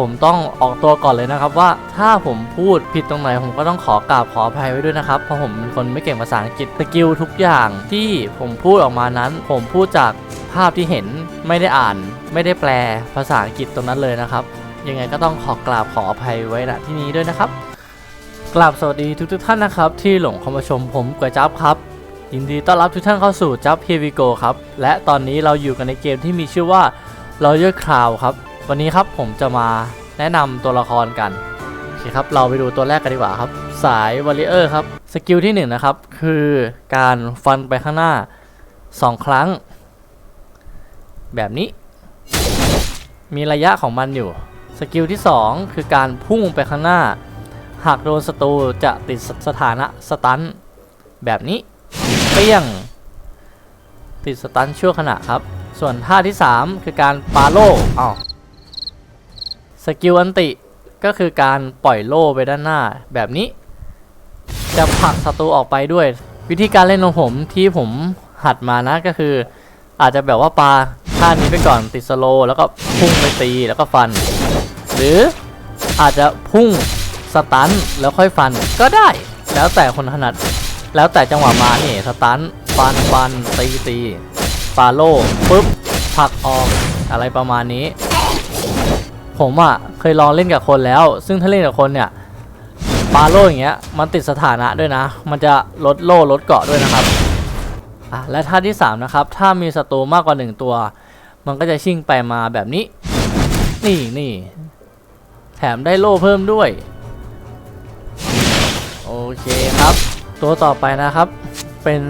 ผมต้องออกตัวก่อนเลยนะครับว่าถ้าผมพูดผิดตรงไหนผมก็ต้องขอกราบขออภัยไว้ด้วยนะครับ เพราะผมเป็นคนไม่เก่งภาษาอังกฤษสกิลทุกอย่างที่ผมพูดออกมานั้น ผมพูดจากภาพที่เห็นไม่ได้อ่าน ไม่ได้แปลภาษาอังกฤษตรงนั้นเลยนะครับ ยังไงก็ต้องขอกราบขออภัยไว้ณที่นี้ด้วยนะครับกราบสวัสดีทุกๆท่านนะครับ ที่หลงเข้ามาชมผมกวยจับครับ ยินดีต้อนรับทุกท่านเข้าสู่จับ Here We Go ครับและตอนนี้เราอยู่กันในเกมที่มีชื่อว่า Royal Crown ครับ วันนี้ครับผมจะมาแนะนำตัวละครกันโอเคครับเราไปดูตัวแรกกันดีกว่าครับ สาย Warrior ครับสกิลที่1นนะครับคือการฟันไปข้างหน้า 2 ครั้ง แบบนี้ มีระยะของมันอยู่ สกิลที่ 2 คือการพุ่งไปข้างหน้า หากโดนศัตรูจะติดสถานะสตันแบบนี้เปี้ยง ติดสตันชั่วขณะครับ ส่วนท่าที่ 3 คือการปาโลอ้าว สกิลอันติก็คือการปล่อยโล่ไปด้านหน้าแบบนี้ จะผลักศัตรูออกไปด้วย วิธีการเล่นของผมที่ผมหัดมานะก็คือ อาจจะแบบว่าปลาท่านี้ไปก่อนติดสโลแล้วก็พุ่งไปตีแล้วก็ฟัน หรืออาจจะพุ่งสตันแล้วค่อยฟันก็ได้ แล้วแต่คนถนัด แล้วแต่จังหวะมานี่สตันฟันฟันตีตีปาโล่ปุ๊บผลักออกอะไรประมาณนี้ ผมอะ่ะเคยลองเล่นกับคนแล้ว ซึ่งถ้าเล่นกับคนเนี่ยปาโล่อย่างเงี้ยมันติดสถานะด้วยนะ มันจะลดโล่ลดเกาะด้วยนะครับอะและท่าที่ 3 นะครับ ถ้ามีศัตรูมากกว่า 1 ตัว มันก็จะชิ่งไปมาแบบนี้ นี่นี่แถมได้โล่เพิ่มด้วย โอเคครับ ตัวต่อไปนะครับ เป็น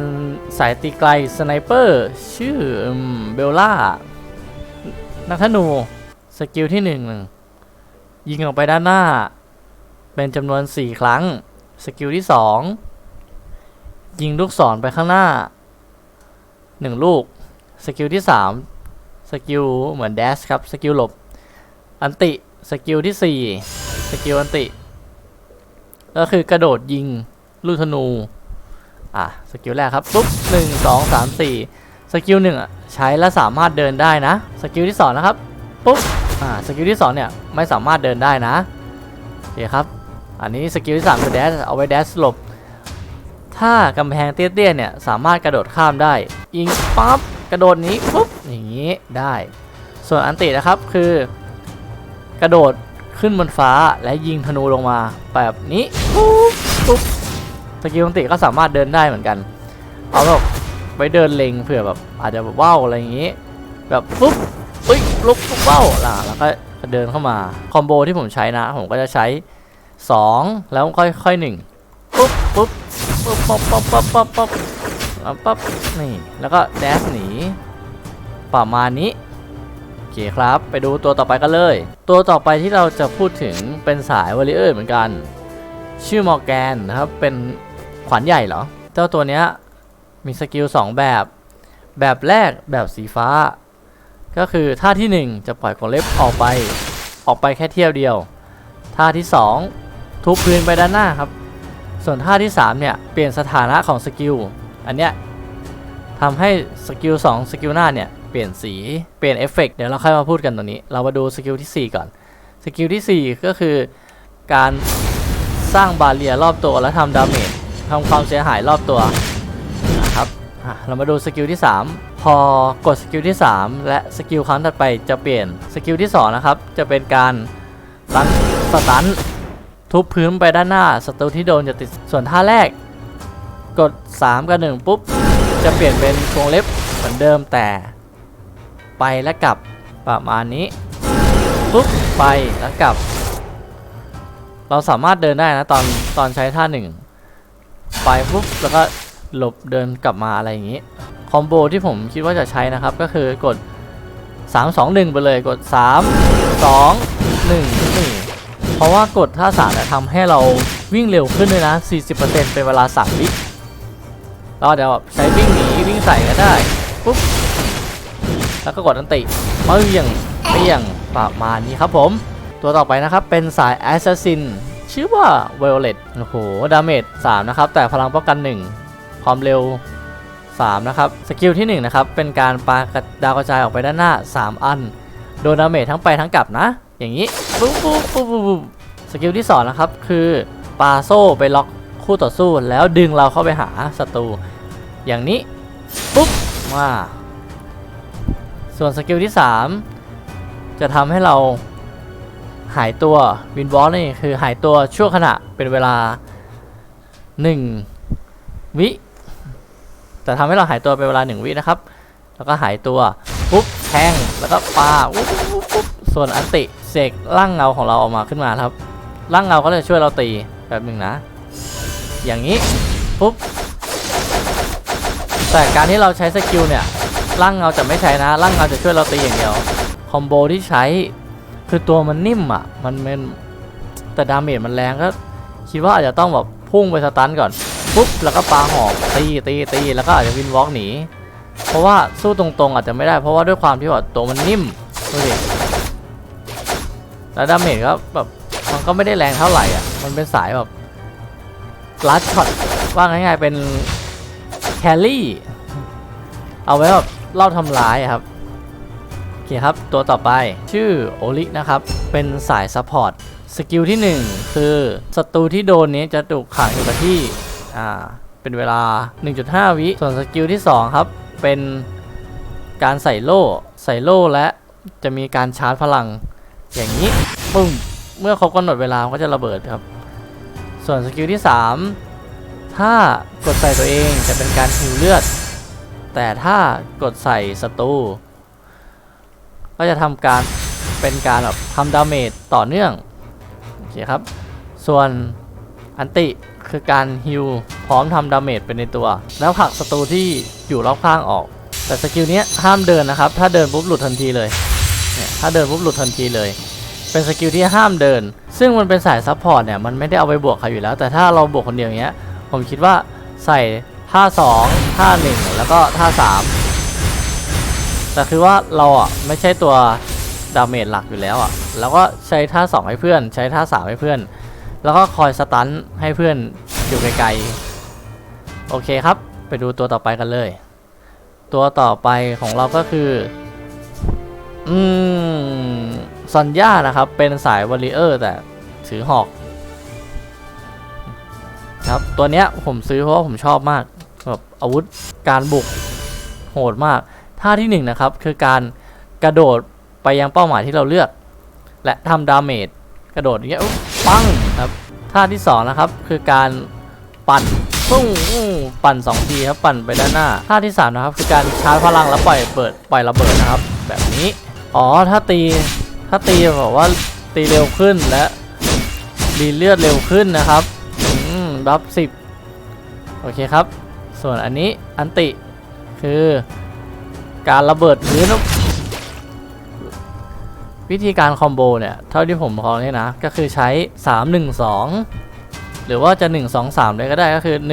สายตีไกลสไนเปอร์ ชื่อเบลล่านักธนู กิลที่1ยิงออกไปด้านหน้า เป็นจำนวน4ครั้ง สกิลที่2ยิงลูกศรไปข้างหน้า1ลูก สกิลที่3สกิลเหมือนแดชครับ สกิลหลบ อันติ สกิลที่4สกิลอันติ ก็คือกระโดดยิงลูกธนู อะ สกิลแรกครับ ปุ๊บหนึ่งสองสามสี่สกิลหนึ่งอะ ใช้แล้วสามารถเดินได้นะ สกิลที่สองนะครับ ปุ๊บ อ่าสกิลที่สองเนี่ย ไม่สามารถเดินได้นะโอเคครับ อันนี้สกิลที่สามคือแดชเอาไว้แดชหลบ ถ้ากำแพงเตี้ยๆเนี่ย สามารถกระโดดข้ามได้ยิงปั๊บกระโดดนี้ปุ๊บอย่างนี้ได้ ส่วนอันตินะครับคือกระโดดขึ้นบนฟ้าและยิงธนูลงมาแบบนี้ปุ๊บปุ๊บสกิลอันติก็สามารถเดินได้เหมือนกัน เอาแบบไว้เดินเล็งเผื่อแบบอาจจะแบบว่าวอะไรอย่างนี้ แบบปุ๊บ ลุกปุ๊บว่าล่ะแล้วก็เดินเข้ามา คอมโบที่ผมใช้นะ ผมก็จะใช้ 2 แล้วค่อยค่อยหนึ่งปุ๊บปุ๊บปุ๊บปั๊บปั๊บปั๊บปั๊บปั๊บปั๊บนี่แล้วก็แดสหนีประมาณนี้โอเคครับ ไปดูตัวต่อไปกันเลย ตัวต่อไปที่เราจะพูดถึงเป็นสายวอลเลเยอร์เหมือนกัน ชื่อมอร์แกนนะครับ เป็นขวัญใหญ่เหรอ เจ้าตัวเนี้ยมีสกิล2แบบ แบบแรกแบบสีฟ้า ก็คือท่าทีหนึ่1 จะปล่อยของเล็บออกไป ออกไปแค่เที่ยวเดียว ท่าที่ 2 ทุบพื้นไปด้านหน้าครับ ส่วนท่าที่ 3 เนี่ย เปลี่ยนสถานะของสกิล อันเนี้ยทำให้สกิล2สกิลหน้าเนี่ย เปลี่ยนสี เปลี่ยนเอฟเฟกต์เดี๋ยวเราค่อยมาพูดกันตรงนี้ เรามาดูสกิลที่ 4 ก่อน สกิลที่ 4 ก็คือการสร้างบาเรียรอบตัวและทำดาเมจทำความเสียหายรอบตัวนะครับเรามาดูสกิลที่ 3 พอกดสกิลที่ 3 และสกิลครั้งถัดไปจะเปลี่ยนสกิลที่ 2 นะครับ จะเป็นการรันสตันทุบพื้นไปด้านหน้าศัตรูที่โดนจะติดส่วนท่าแรก กด 3 กับ 1 ปุ๊บ จะเปลี่ยนเป็นวงเล็บเหมือนเดิมแต่ ไปและกลับประมาณนี้ ปุ๊บ ไปแล้วกลับ เราสามารถเดินได้นะตอนตอนใช้ท่าหนึ่งไปปุ๊บแล้วก็หลบเดินกลับมาอะไรอย่างนี้ คอมโบที่ผมคิดว่าจะใช้นะครับ ก็คือกด 3 2 1 ไปเลยกด 3 2 1นี่เพราะว่ากดท่า3เนี่ยทำให้เราวิ่งเร็วขึ้นเลยนะ 40%เป็นเวลา3วิเราเดี๋ยวใช้วิ่งหนีวิ่งใส่ก็ได้ปุ๊บแล้วก็กดอันติเปี้ยงเปียงประมาณนี้ครับผม ตัวต่อไปนะครับ เป็นสาย Assassin ชื่อว่า Violet โอ้โห ดาเมจ3นะครับ แต่พลังป้องกัน 1 ความเร็ว 3นะครับสกิลที่1นะครับเป็นการปากระดาวกระจายออกไปด้านหน้า 3 อัน โดนดาเมจทั้งไปทั้งกลับนะ อย่างนี้ปุ๊บปุ๊บปุ๊บปุ๊บสกิลที่สองนะครับคือปาโซ่ไปล็อกคู่ต่อสู้แล้วดึงเราเข้าไปหาศัตรูอย่างนี้ปุ๊บว่าส่วนสกิลที่ 3 จะทำให้เราหายตัววินวอลนี่คือหายตัวชั่วขณะเป็นเวลา 1 วิ แต่ทำให้เราหายตัวเป็นเวลา1วินะครับ แล้วก็หายตัวปุ๊บแทงแล้วก็ปาปุ๊บปุ๊บปุ๊บส่วนอันติเสกร่างเงาของเราออกมาขึ้นมาครับร่างเงาก็จะช่วยเราตีแบบหนึ่งนะ อย่างนี้ปุ๊บแต่การที่เราใช้สกิลเนี่ยร่างเงาจะไม่ใช้นะร่างเงาจะช่วยเราตีอย่างเดียวคอมโบที่ใช้คือตัวมันนิ่มอะมันเป็นแต่ดาเมจมันแรงก็คิดว่าอาจจะต้องแบบพุ่งไปสตันก่อน ปุ๊บแล้วก็ปาหอกตีตีตีแล้วก็อาจจะวินวอล์กหนี เพราะว่าสู้ตรงๆ อาจจะไม่ได้ เพราะว่าด้วยความที่ว่าตัวมันนิ่มดูดิแล้วดาเมจก็แบบมันก็ไม่ได้แรงเท่าไหร่อะ มันเป็นสายแบบลัดช็อตว่าง่ายๆเป็นแคลรี่ เอาไว้แบบเล่าทำร้ายครับโอเคครับตัวต่อไปชื่อโอลินะครับ เป็นสายซัพพอร์ตสกิลที่ 1 คือศัตรูที่โดนนี้จะถูกขังอยู่กับที่ อ่าเป็นเวลา 1.5 วิ ส่วนสกิลที่ 2 ครับ เป็นการใส่โล่ ใส่โล่และจะมีการชาร์จพลังอย่างนี้ปึ้งเมื่อครบกำหนดเวลาก็จะระเบิดครับ ส่วนสกิลที่ 3 ถ้ากดใส่ตัวเองจะเป็นการฮิวเลือด แต่ถ้ากดใส่ศัตรูก็จะทำการเป็นการแบบทำดาเมจต่อเนื่อง โอเคครับ ส่วน อันติคือการฮิวพร้อมทำดาเมจไปในตัว แล้วผลักศัตรูที่อยู่รอบข้างออก แต่สกิลนี้ห้ามเดินนะครับ ถ้าเดินปุ๊บหลุดทันทีเลยเนี่ยถ้าเดินปุ๊บหลุดทันทีเลย เป็นสกิลที่ห้ามเดิน ซึ่งมันเป็นสายซัพพอร์ตเนี่ยมันไม่ได้เอาไปบวกใครอยู่แล้ว แต่ถ้าเราบวกคนเดียวอย่างเงี้ย ผมคิดว่าใส่ท่า2ท่า1 แล้วก็ท่า 3 แต่คือว่าเราอะไม่ใช่ตัวดาเมจหลักอยู่แล้วอะ แล้วก็ใช้ท่า 2 ให้เพื่อน ใช้ท่า 3 ให้เพื่อน แล้วก็คอยสตันให้เพื่อนอยู่ไกลๆ โอเคครับ ไปดูตัวต่อไปกันเลย ตัวต่อไปของเราก็คือ อืมซอนย่านะครับ เป็นสายวอลเลเยอร์แต่ถือหอกครับตัวเนี้ยผมซื้อเพราะว่าผมชอบมากแบบอาวุธการบุกโหดมาก ท่าที่หนึ่งนะครับคือการกระโดดไปยังเป้าหมายที่เราเลือก และทำดาเมจกระโดดอย่างเงี้ยปัง ครับท่าที่สองนะครับคือการปั่นปุ้งปั่นสองทีครับปั่นไปด้านหน้าท่าที่สามนะครับคือการชาร์จพลังแล้วปล่อยเปิดปล่อยระเบิดนะครับ แบบนี้อ๋อถ้าตีถ้าตีแบบว่าตีเร็วขึ้นและรีเลือดเร็วขึ้นนะครับอืมบัฟสิบโอเคครับ ส่วนอันนี้อันติคือการระเบิดพื้น วิธีการคอมโบเนี่ยเท่าที่ผมพอเนี่ยนะ ก็คือใช้ 3 1 2 หรือว่าจะ 1 2 3เลยก็ได้ก็คือ 1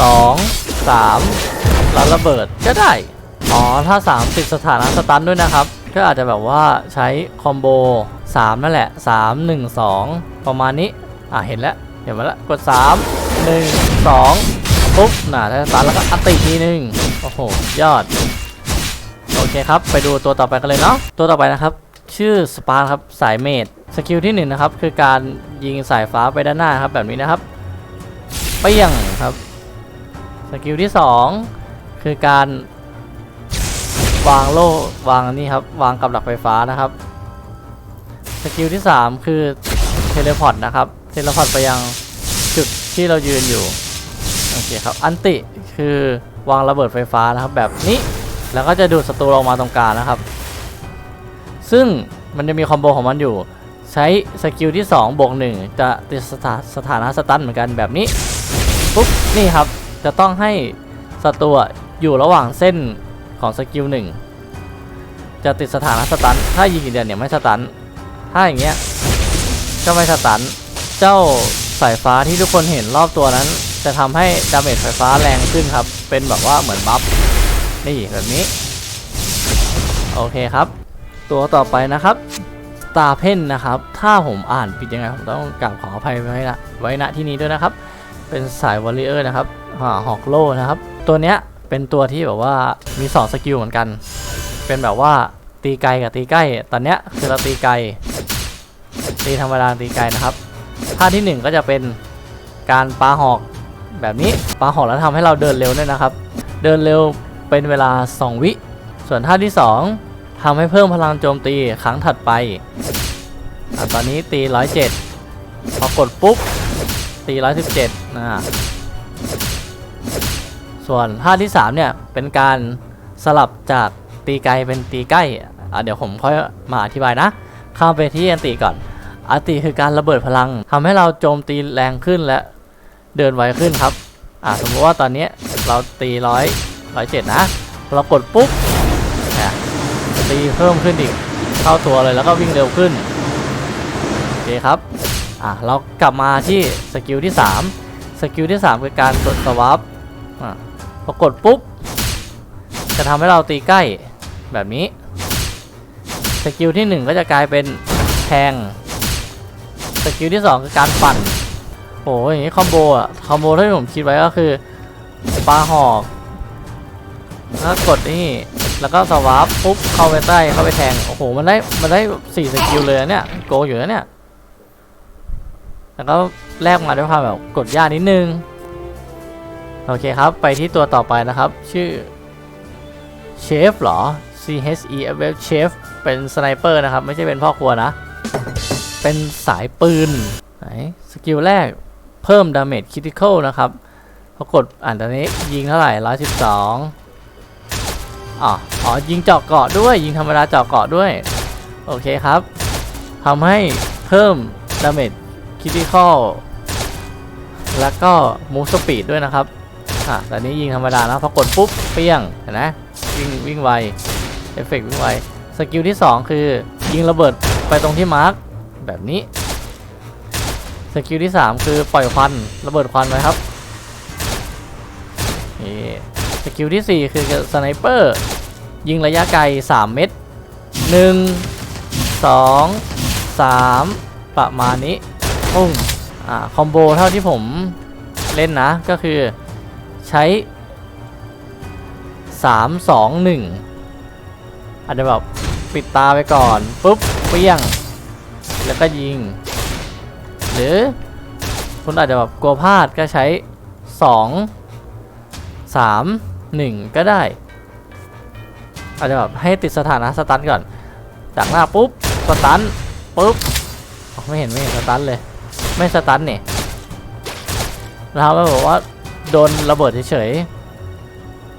2 3 แล้วระเบิดก็ได้ อ๋อ ถ้า 3 ติดสถานะสตันด้วยนะครับ ก็อาจจะแบบว่าใช้คอมโบ 3 นั่นแหละ 3 1 2 ประมาณนี้ อะ เห็นแล้วเห็นมาแล้วกด 3 1 2 ปุ๊บน่ะถ้าสตาร์ทแล้วก็อัติทีนึง โอ้โห ยอดโอเคครับ ไปดูตัวต่อไปกันเลยเนาะ ตัวต่อไปนะครับ ชื่อสปาร์ครับสายเมดสกิลที่1นงนะครับคือการยิงสายฟ้าไปด้านหน้าครับแบบนี้นะครับเปี้ยงครับสกิลที่ 2 คือการวางโล่วางนี่ครับวางกับดักไฟฟ้านะครับสกิลที่ 3 คือเทเลพอร์ตนะครับเทเลพอร์ตไปยังจุดที่เรายืนอยู่โอเคครับอันติคือวางระเบิดไฟฟ้านะครับแบบนี้แล้วก็จะดูดศัตรูลงมาตรงกลางนะครับ ซึ่งมันจะมีคอมโบของมันอยู่ ใช้สกิลที่2บวก1จะติดสถาสถานะสตันเหมือนกันแบบนี้ ปุ๊บ นี่ครับ จะต้องให้ศัตรูอยู่ระหว่างเส้นของสกิล1จะติดสถานะสตัน ถ้ายิงอย่างเดียวเนี่ยไม่สตัน ถ้าอย่างเงี้ยก็ไม่สตัน เจ้าสายฟ้าที่ทุกคนเห็นรอบตัวนั้น จะทำให้ดาเมจไฟฟ้าแรงขึ้นครับ เป็นแบบว่าเหมือนบัฟ นี่แบบนี้ โอเคครับ ตัวต่อไปนะครับตาเพนนะครับ ถ้าผมอ่านผิดยังไงผมต้องกราบขออภัยไว้นะไว้ณที่นี้ด้วยนะครับ เป็นสายวอลเลเยอร์นะครับหอกโล่นะครับ ตัวเนี้ยเป็นตัวที่แบบว่ามี2สกิลเหมือนกัน เป็นแบบว่าตีไกลกับตีใกล้ ตอนเนี้ยคือเราตีไกล ตีธรรมดาตีไกลนะครับท่าที่หนึ่งก็จะเป็นการปาหอกแบบนี้ปาหอกแล้วทำให้เราเดินเร็วด้วยนะครับ เดินเร็วเป็นเวลา 2 วิ ส่วนท่าที่ 2 ทำให้เพิ่มพลังโจมตีครั้งถัดไปอตอนนี้ตี 107 พอกดปุ๊บตี 117นะส่วนท่าที่ 3 เนี่ย เป็นการสลับจากตีไกลเป็นตีใกล้เดี๋ยวผมค่อยมาอธิบายนะ ข้ามไปที่อันติก่อนอันติคือการระเบิดพลังทำให้เราโจมตีแรงขึ้นและเดินไวขึ้นครับ อะสมมติว่าตอนนี้เราตีร้อยร้อยเจ็ดนะ เรากดปุ๊บ ตีเพิ่มขึ้นอีกเท่าตัวเลยแล้วก็วิ่งเร็วขึ้นโอเคครับอะเรากลับมาที่สกิลที่ 3 สกิลที่ 3 คือการกดสวาปอะพอกดปุ๊บ จะทำให้เราตีใกล้แบบนี้ สกิลที่ 1 ก็จะกลายเป็นแทง สกิลที่ 2 คือการปั่นโอ้ยอย่างนี้คอมโบอะคอมโบที่ผมคิดไว้ก็คือปลาหอกแล้วกดนี่ แล้วก็สวาปปุ๊บเข้าไปใต้เข้าไปแทงโอ้โหมันได้มันได้สี่สกิลเลยเนี่ยโกอยู่นะเนี่ยแล้วก็แลกมาด้วยความแบบกดยากนิดนึงโอเคครับ ไปที่ตัวต่อไปนะครับ ชื่อเชฟเหรอ C H E F F เชฟเป็นสไนเปอร์นะครับ ไม่ใช่เป็นพ่อครัวนะ เป็นสายปืนไหนสกิลแรกเพิ่มดาเมจคริติคอลนะครับพอกดอ่านตอนนี้ยิงเท่าไหร่112อ๋อง อ๋ออ๋อยิงเจาะเกาะด้วย ยิงธรรมดาเจาะเกาะด้วย โอเคครับทำให้เพิ่มดาเมจคริติคอลแล้วก็มูสปีดด้วยนะครับอะตอนนี้ยิงธรรมดานะพอกดปุ๊บเปี้ยงเห็นไหมวิ่งวิ่งไวเอฟเฟกต์วิ่งไวสกิลที่ 2 คือ ยิงระเบิดไปตรงที่มาร์กแบบนี้สกิลที่ 3 คือปล่อยควันระเบิดควันไว้ครับนี่ สกิลที่ 4 คือสไนเปอร์ยิงระยะไกล 3 เมตร 1 2 3 ประมาณนี้ปุ้งอ่าคอมโบเท่าที่ผมเล่นนะ ก็คือใช้ 3 2 1 อาจจะแบบปิดตาไปก่อน ปุ๊บเปี้ยง แล้วก็ยิง หรือคุณอาจจะแบบกลัวพลาดก็ใช้ 2 3 1 ก็ได้ อาจจะแบบให้ติดสถานะสตันก่อน จากหน้าปุ๊บสตันปุ๊บไม่เห็นไม่เห็นสตันเลย ไม่สตันเนี่ยนะครับแล้วบอกว่าโดนระเบิดเฉย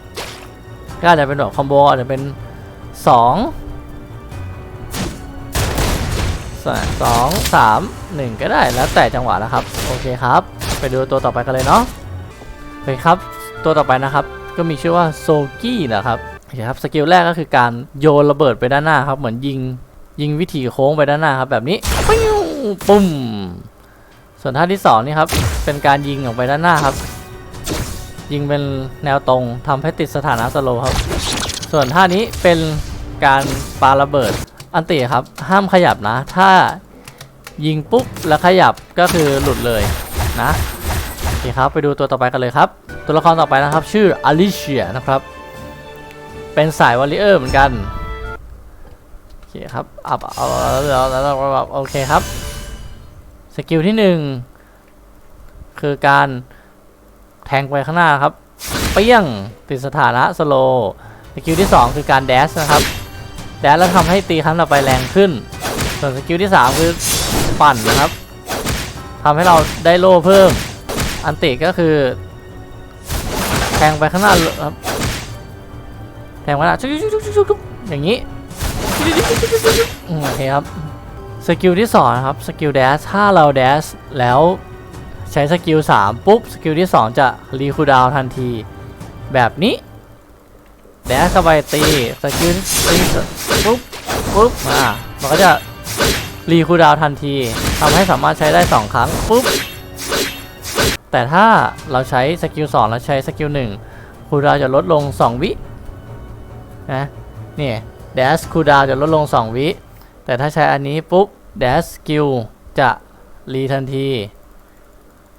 ๆก็อาจจะเป็นแบบคอมโบอาจจะเป็น2สองสามหนึ่งก็ได้แล้วแต่จังหวะนะครับ โอเคครับ ไปดูตัวต่อไปกันเลยเนาะโอเคครับ ตัวต่อไปนะครับ ก็มีชื่อว่าโซกี้นะครับโอเคครับสกิลแรกก็คือการโยนระเบิดไปด้านหน้าครับ เหมือนยิงยิงวิถีโค้งไปด้านหน้าครับ แบบนี้ปิ้วปุ้มส่วนท่าที่สองนี่ครับเป็นการยิงออกไปด้านหน้าครับ ยิงเป็นแนวตรงทำให้ติดสถานะสโลครับ ส่วนท่านี้เป็นการปาระเบิดอันติครับ ห้ามขยับนะ ถ้ายิงปุ๊บแล้วขยับก็คือหลุดเลยนะโอเคครับ ไปดูตัวต่อไปกันเลยครับ ตัวละครต่อไปนะครับ ชื่ออลิเชียนะครับ เป็นสายวอลเลเยอร์เหมือนกัน โอเคครับอัพเอาแล้วแล้วแล้วโอเคครับ สกิลที่หนึ่งคือการแทงไปข้างหน้าครับ เปี้ยงติดสถานะสโลสกิลที่ 2 คือการแดชนะครับ แดชแล้วทำให้ตีครั้งต่อไปแรงขึ้น ส่วนสกิลที่ 3 คือปั่นนะครับทำให้เราได้โล่เพิ่ม อันติก็คือ แทงไปข้างหน้าเลยครับแทงไปข้างหน้าชุกชุกชุกชุกชุกอย่างนี้อืมโอเคครับสกิลที่2นะครับสกิลแดชถ้าเราแดชแล้วใช้สกิล3ปุ๊บสกิลที่2จะรีคูดาวทันที แบบนี้แดชเข้าไปตีสกิลตีปุ๊บปุ๊บอ่ามันก็จะรีคูดาวทันทีทำให้สามารถใช้ได้2ครั้งปุ๊บ แต่ถ้าเราใช้สกิล2แล้วใช้สกิล1คูดาวจะลดลง 2 วินะนี่แดชคูดาวจะลดลง 2 วิ แต่ถ้าใช้อันนี้ปุ๊บแดชสกิลจะรีทันที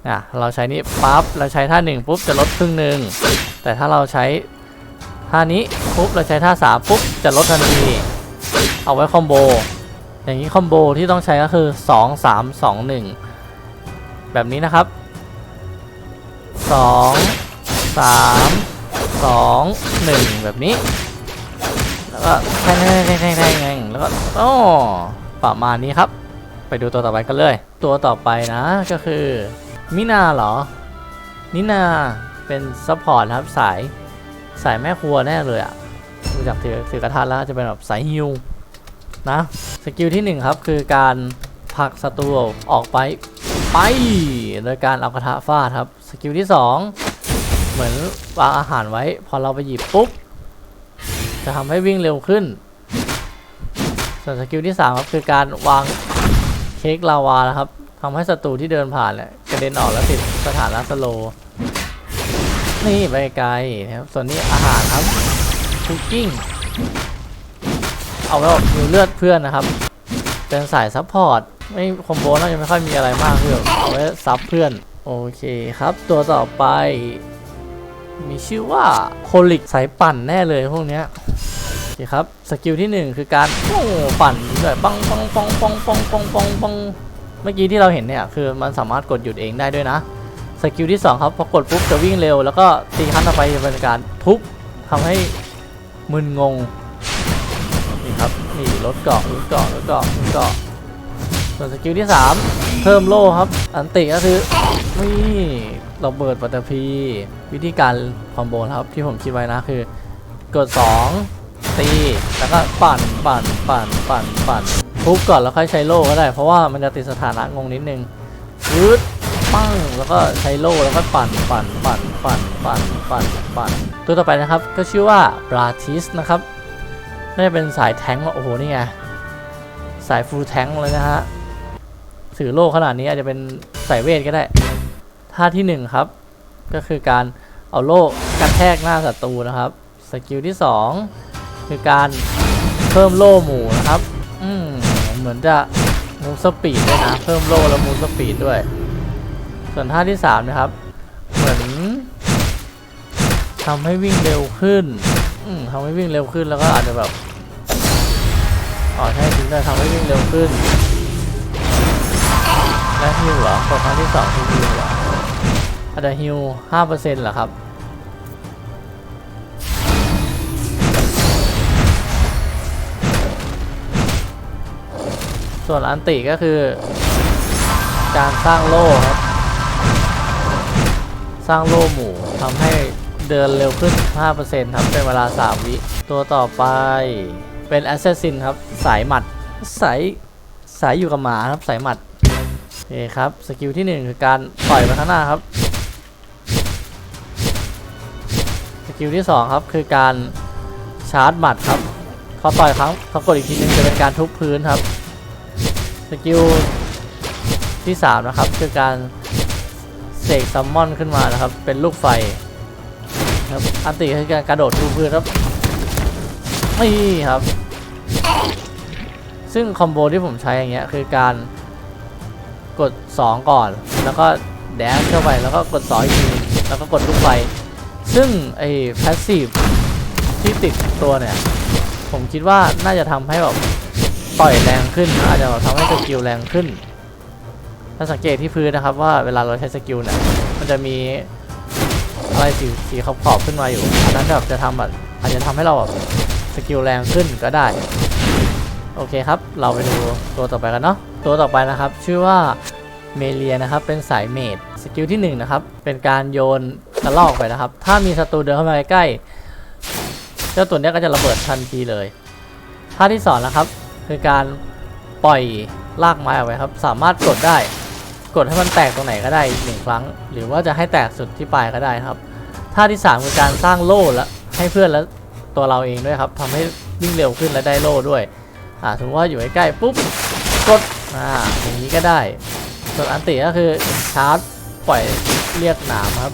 อะเราใช้นี้ปั๊บเราใช้ท่าหนึ่งปุ๊บจะลดครึ่งหนึ่งแต่ถ้าเราใช้ท่านี้ปุ๊บเราใช้ท่าสามปุ๊บจะลดทันทีเอาไว้คอมโบอย่างนี้คอมโบที่ต้องใช้ก็คือ 2 3 2 1 แบบนี้นะครับ 2 3 2 1แบบนี้ แล้วก็แทงแทงแทงแทงแทงแล้วก็โอ้ประมาณนี้ครับ ไปดูตัวต่อไปกันเลย ตัวต่อไปนะก็คือมินาเหรอนินาเป็นซัพพอร์ตครับสายสายแม่ครัวแน่เลยอะดูจากถือถือกระทะแล้วจะเป็นแบบสายฮิวนะสกิลที่หนึ่งครับคือการ ผลักศัตรูออกไปไปโดยการเอากระทะฟาดครับ สกิลที่สองเหมือนวางอาหารไว้ พอเราไปหยิบปุ๊บ จะทำให้วิ่งเร็วขึ้น ส่วนสกิลที่สามครับคือการวางเค้กลาวานะครับทำให้ศัตรูที่เดินผ่านเนี่ยกระเด็นออกแล้วติดสถานะสโลนี่ไปไกลนะครับ ส่วนนี้อาหารครับคุกกิ้งเอาไว้แบบมีเลือดเพื่อนนะครับ เป็นสายซัพพอร์ต ไม่คอมโบน่าจะไม่ค่อยมีอะไรมากคือแบบเอาไว้ซับเพื่อน โอเคครับ ตัวต่อไป มีชื่อว่าโคลิกสายปั่นแน่เลยพวกเนี้ยโอเคครับ สกิลที่ 1 คือการโอ้ปั่นด้วยปังปังปังปังปังปังปังปังเมื่อกี้ที่เราเห็นเนี่ย คือมันสามารถกดหยุดเองได้ด้วยนะ สกิลที่ 2 ครับ พอกดปุ๊บจะวิ่งเร็ว แล้วก็ตีขั้นต่อไปจะเป็นการทุบทำให้มึนงง นี่ครับ นี่ลดเกาะลดเกาะลดเกาะลดเกาะ ส่วนสกิลที่3 เพิ่มโล่ครับ อันติก็คือนี่เราเบิดปัตตภีวิธีการคอมโบครับที่ผมคิดไว้นะคือกด 2 ตี แล้วก็ปั่นปั่นปั่นปั่นปั่นทุบก่อนแล้วค่อยใช้โล่ก็ได้ เพราะว่ามันจะติดสถานะงงนิดนึงยืดปั้งแล้วก็ใช้โล่แล้วก็ปั่นปั่นปั่นปั่นปั่นปั่นปั่นตัวต่อไปนะครับก็ชื่อว่าบราทิสนะครับน่าจะเป็นสายแทงโอ้โหนี่ไงสายฟูลแทงเลยนะฮะ ถือโล่ขนาดนี้อาจจะเป็นสายเวทก็ได้ ท่าที่หนึ่งครับ ก็คือการเอาโล่กระแทกหน้าศัตรูนะครับ สกิลที่ 2 คือการเพิ่มโล่หมู่นะครับ อืมเหมือนจะมูสปีดด้วยนะ เพิ่มโล่แล้วมูสปีดด้วย ส่วนท่าที่ 3 นะครับ เหมือนทำให้วิ่งเร็วขึ้นอืมทำให้วิ่งเร็วขึ้นแล้วก็อาจจะแบบอ๋อใช่จริงด้วยทำให้วิ่งเร็วขึ้น และฮิวเหรอกดครั้งที่สองคือฮิวเหรออาจจะฮิวห้าเปอร์เซ็นต์เหรอครับส่วนอันติก็คือ การสร้างโล่ครับ สร้างโล่หมู่ทำให้เดินเร็วขึ้น 5%ครับ เป็นเวลา 3 วิ ตัวต่อไปเป็นแอส s ซ s ซินครับ สายหมัด สาย สายอยู่กับหมาครับ สายหมัด เคครับ สกิลที่ 1 คือการปล่อยไปข้างหน้าครับ สกิลที่ 2 ครับ คือการชาร์จหมัดครับพอต่อยครั้งพอกดอีกทีนึงจะเป็นการทุบพื้นครับ สกิลที่ 3 นะครับ คือการเสกซัมมอนขึ้นมานะครับ เป็นลูกไฟครับอันติคือการกระโดดทุบพื้นครับนี่ครับ ซึ่งคอมโบที่ผมใช้อย่างเงี้ยคือการ กด 2 ก่อน แล้วก็แดชเข้าไปแล้วก็กด2อีกทีแล้วก็กดลูกไฟ ซึ่งไอ้พาสซีฟที่ติดตัวเนี่ย ผมคิดว่าน่าจะทำให้แบบต่อยแรงขึ้นอาจจะแบบทำให้สกิลแรงขึ้น ถ้าสังเกตที่พื้นนะครับว่าเวลาเราใช้สกิลเนี่ย มันจะมีอะไรสีสีขอบๆขึ้นมาอยู่ อันนั้นแบบจะทำแบบอาจจะทำให้เราแบบสกิลแรงขึ้นก็ได้ โอเคครับ เราไปดูตัวต่อไปกันเนาะ ตัวต่อไปนะครับ ชื่อว่าเมเลียนะครับ เป็นสายเมดสกิลที่หนึ่งนะครับ เป็นการโยนกระลอกไปนะครับ ถ้ามีศัตรูเดินเข้ามาใกล้เจ้าตัวนี้ก็จะระเบิดทันทีเลยท่าที่สองนะครับ คือการปล่อยลากไม้ออกไปครับ สามารถกดได้ กดให้มันแตกตรงไหนก็ได้หนึ่งครั้ง หรือว่าจะให้แตกสุดที่ปลายก็ได้ครับท่าที่ 3 คือการสร้างโล่และให้เพื่อนและตัวเราเองด้วยครับทำให้วิ่งเร็วขึ้นและได้โล่ด้วยอ่าสมมติว่าอยู่ใกล้ๆปุ๊บกด อ่าอย่างนี้ก็ได้ ส่วนอันติก็คือชาร์จปล่อยเรียกหนามครับ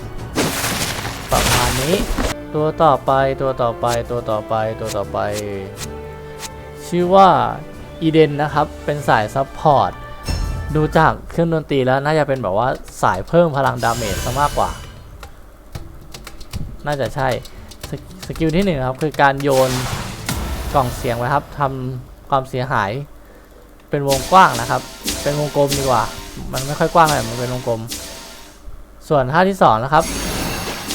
ประมาณนี้ ตัวต่อไปตัวต่อไปตัวต่อไปตัวต่อไป ชื่อว่าอีเดนนะครับ เป็นสายซัพพอร์ตดูจากเครื่องดนตรีแล้วน่าจะเป็นแบบว่าสายเพิ่มพลังดาเมจซะมากกว่า น่าจะใช่สกสกิลที่หนึ่งครับคือการโยนกล่องเสียงไว้ครับทำความเสียหาย เป็นวงกว้างนะครับ เป็นวงกลมดีกว่า มันไม่ค่อยกว้างเลยมันเป็นวงกลม ส่วนท่าที่สองนะครับ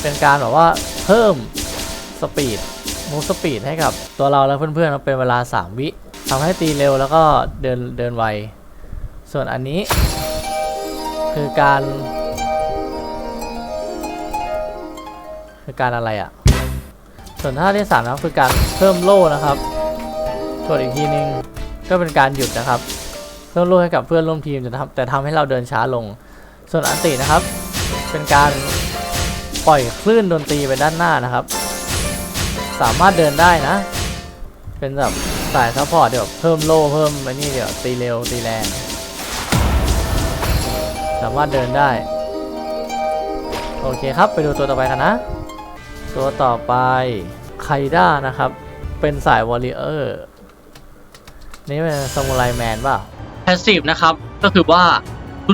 เป็นการแบบว่าเพิ่มสปีดมูสปีดให้กับตัวเราและเพื่อนๆเราเป็นเวลา 3 วิทำให้ตีเร็วแล้วก็เดินเดินไว ส่วนอันนี้ คือการ คือการอะไรอะ่ะ ส่วนท่าที่สามนะคือการเพิ่มโล่นะครับกดอีกทีนึง ก็เป็นการหยุดนะครับเพิ่มโล่ให้กับเพื่อนร่วมทีมจะทำแต่ทำให้เราเดินช้าลง ส่วนอันตินะครับ เป็นการปล่อยคลื่นดนตรีไปด้านหน้านะครับ สามารถเดินได้นะ เป็นแบบสายซัพพอร์ตเดี๋ยวเพิ่มโล่เพิ่มอ้นี่เดี๋ยวตีเร็วตีแรง สามารถเดินได้ โอเคครับไปดูตัวต่อไปกันนะ ตัวต่อไปไคด้านะครับ เป็นสายวอลเลเยอร์ นี่เป็นซามูไรแมนป่ะแพสซีฟนะครับ ก็คือว่า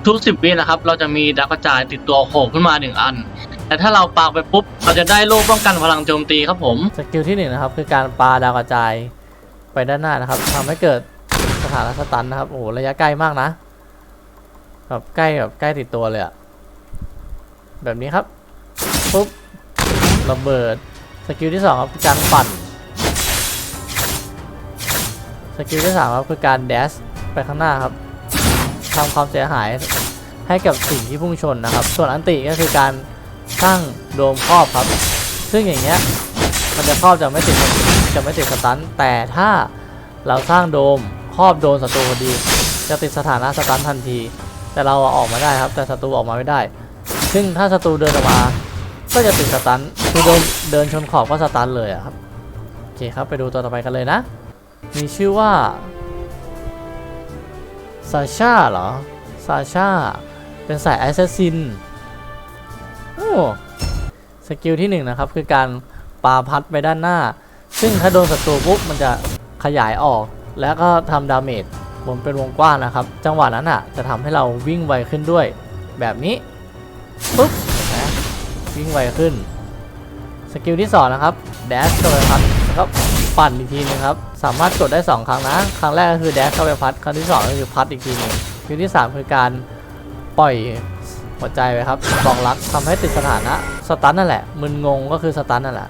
ทุกๆ10วินะครับ เราจะมีดาวกระจายติดตัวโผล่ขึ้นมา1อัน แต่ถ้าเราปากไปปุ๊บ เราจะได้โล่ป้องกันพลังโจมตีครับผม สกิลที่หนึ่งนะครับ คือการปาดาวกระจายไปด้านหน้านะครับทำให้เกิดสถานะสตันนะครับ โอ้โหระยะใกล้มากนะ แบบใกล้แบบใกล้ติดตัวเลยอะแบบนี้ครับ ปุ๊บระเบิด สกิลที่สองครับคือการปั่น สกิลที่สามครับคือการแดชไปข้างหน้าครับทำความเสียหายให้กับสิ่งที่พุ่งชนนะครับ ส่วนอันติก็คือการสร้างโดมครอบครับ ซึ่งอย่างเงี้ยมันจะครอบจะไม่ติดจะไม่ติดสตันแต่ถ้าเราสร้างโดมครอบโดนศัตรูพอดี จะติดสถานะสตันทันที แต่เราอออกมาได้ครับ แต่ศัตรูออกมาไม่ได้ ซึ่งถ้าศัตรูเดินออกมา ก็จะติดสตันคือโดนเดินชนขอบก็สตันเลยอะครับโอเคครับไปดูตัวต่อไปกันเลยนะ มีชื่อว่าซาชาเหรอซาชาเป็นสายแอสซัสซินโอ้สกิลที่1นงนะครับ คือการปาพัดไปด้านหน้า ซึ่งถ้าโดนศัตรูปุ๊บมันจะขยายออก แล้วก็ทำดาเมจบนเป็นวงกว้างนะครับ จังหวะนั้นอะ จะทำให้เราวิ่งไวขึ้นด้วย แบบนี้ปุ๊บนะวิ่งไวขึ้น สกิลที่ 2 นะครับ แดชเข้าไปพัดแล้วก็ ปั่นอีกทีนึงครับ สามารถกดได้ 2 ครั้งนะ ครั้งแรกก็คือแดชเข้าไปพัด ครั้งที่2ก็คือพัดอีกทีหนึงสกิลที่ 3 คือการปล่อยหัวใจไปครับบอกรักทำให้ติดสถานะสตันนั่นแหละ มึนงงก็คือสตันนั่นแหละ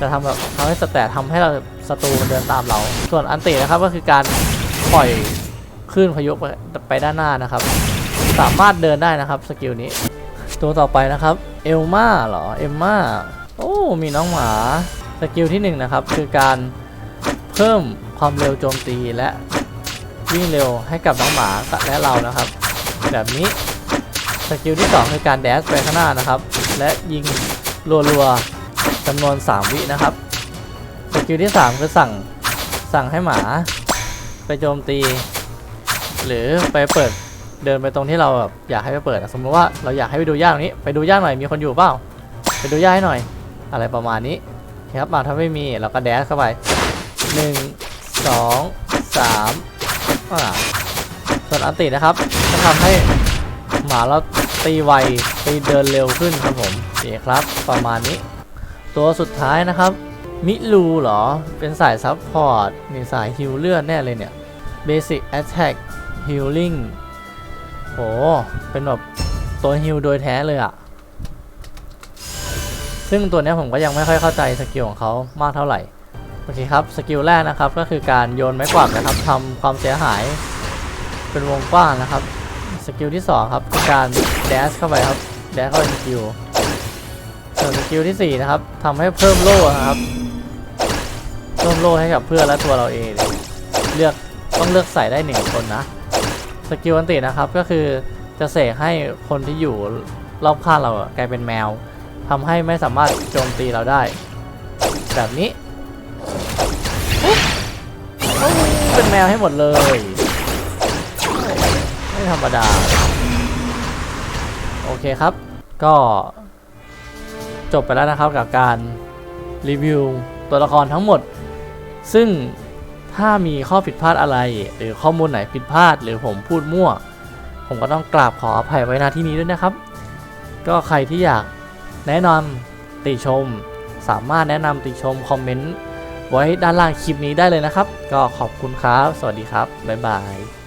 จะทำแบบทำให้สแตททำให้เราศัตรูมันเดินตามเรา ส่วนอันตินะครับก็คือการปล่อยคลื่นพายุไปไปด้านหน้านะครับ สามารถเดินได้นะครับสกิลนี้ ตัวต่อไปนะครับ เอลมาเหรอ เอลมาโอ้ มีน้องหมา สกิลที่หนึ่งนะครับ คือการเพิ่มความเร็วโจมตีและวิ่งเร็วให้กับน้องหมาและเรานะครับ แบบนี้สกิลที่ 2 คือการแดชไปข้างหน้านะครับ และยิงรัวๆจำนวน 3 วินะครับสกิลที่ 3 คือสั่งสั่งให้หมาไปโจมตี หรือไปเปิดเดินไปตรงที่เราแบบอยากให้ไปเปิดสมมติว่าเราอยากให้ไปดูย่าตรงนี้ ไปดูย่าหน่อยมีคนอยู่เปล่าไปดูย่าให้หน่อย อะไรประมาณนี้ ครับมาถ้าไม่มีเราก็แดชเข้าไป1 2 3อ่าส่วนอันตินะครับจะทำให้หมาเราตีไวตีเดินเร็วขึ้นครับผมโอเครับประมาณนี้ ตัวสุดท้ายนะครับ มิลูเหรอ เป็นสายซับพอร์ตนี่สายฮิลเลือดแน่เลยเนี่ย Basic Attack Healing โห เป็นแบบตัวฮิลโดยแท้เลยอะ ซึ่งตัวนี้ผมก็ยังไม่ค่อยเข้าใจสกิลของเขามากเท่าไหร่โอเคครับสกิลแรกนะครับก็คือการโยนไม้กวาดนะครับทำความเสียหาย เป็นวงกว้างนะครับสกิลที่2ครับคือการแดชเข้าไปครับแดชเข้าไปสกิลส่วนสกิลที่4นะครับทำให้เพิ่มโล่ครับเพิ่มโล่ให้กับเพื่อนและตัวเราเองเลือกต้องเลือกใส่ได้1คนนะสกิลอันตินะครับก็คือจะเสกให้คนที่อยู่รอบข้างเรากลายเป็นแมว ทำให้ไม่สามารถโจมตีเราได้ แบบนี้เป็นแมวให้หมดเลย ไม่ธรรมดา โอเคครับ ก็จบไปแล้วนะครับกับการรีวิวตัวละครทั้งหมด ซึ่งถ้ามีข้อผิดพลาดอะไร หรือข้อมูลไหนผิดพลาด หรือผมพูดมั่ว ผมก็ต้องกราบขออภัยไว้ณที่นี้ด้วยนะครับ ก็ใครที่อยาก แนะนำติชม สามารถแนะนำติชมคอมเมนต์ไว้ด้านล่างคลิปนี้ได้เลยนะครับ ก็ขอบคุณครับ สวัสดีครับ บ๊ายบาย